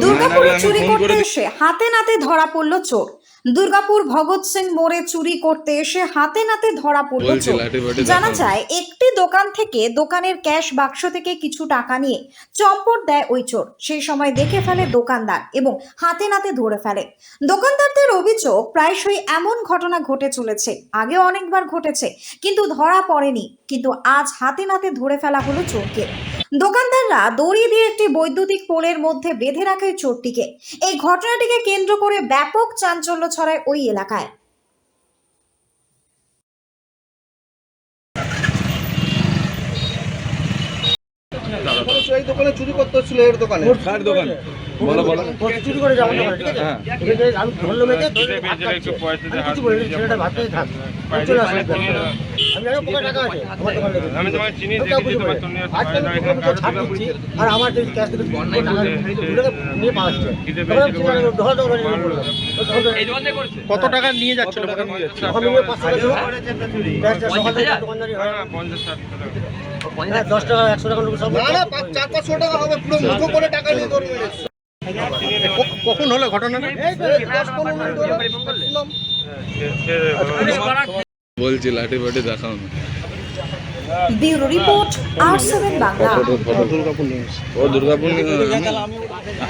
দুর্গাপুরে চুরি করতে এসে হাতে নাতে ধরা পড়ল চোর। দুর্গাপুর ভগৎ সিং মোড়ে চুরি করতে এসে হাতে নাতে ধরা পড়ল জানা যায় একটি দোকান থেকে দোকানের ক্যাশ বাক্স থেকে কিছু টাকা নিয়ে চম্পট দেয় ওই চোর। সেই সময় দেখে ফেলে দোকানদার এবং হাতে নাতে ধরে ফেলে। দোকানদারদের অভিযোগ প্রায়শই এমন ঘটনা ঘটে চলেছে। আগে অনেকবার ঘটেছে কিন্তু ধরা পড়েনি। কিন্তু আজ হাতে নাতে ধরে ফেলা হলো চোরকে। দোকানদাররা দড়ি দিয়ে একটি বৈদ্যুতিক পোলের মধ্যে বেঁধে রাখে চোরটিকে। এই ঘটনাটিকে কেন্দ্র করে ব্যাপক চাঞ্চল্য ছড়ায় ওই এলাকায়। এই দোকানে চুরি করতে হচ্ছিল এর দোকানে? কার দোকান। বলো বলো। চুরি করে যাব দোকানে। ঠিক আছে? হ্যাঁ। আমি ধরলাম একে আমি কিছু বলিনি ছেলেটা ভাত খেয়ে থাক। চলে আসলাম আমি চিনি দেখেছি তোমার তুমি আর আমার যে ক্যাশ থেকে নিয়ে পড়লাম। কত টাকা নিয়ে যাচ্ছে হয়। দশ টাকা একশো টাকা চার পাঁচশো হবে। পুরো মুঠো করে টাকা নিয়ে দৌড় কখন হলো ঘটনাটা? বলছি লাঠি বাটি দেখাও না। Bureau report R seven Bangla. ও দুর্গাপুর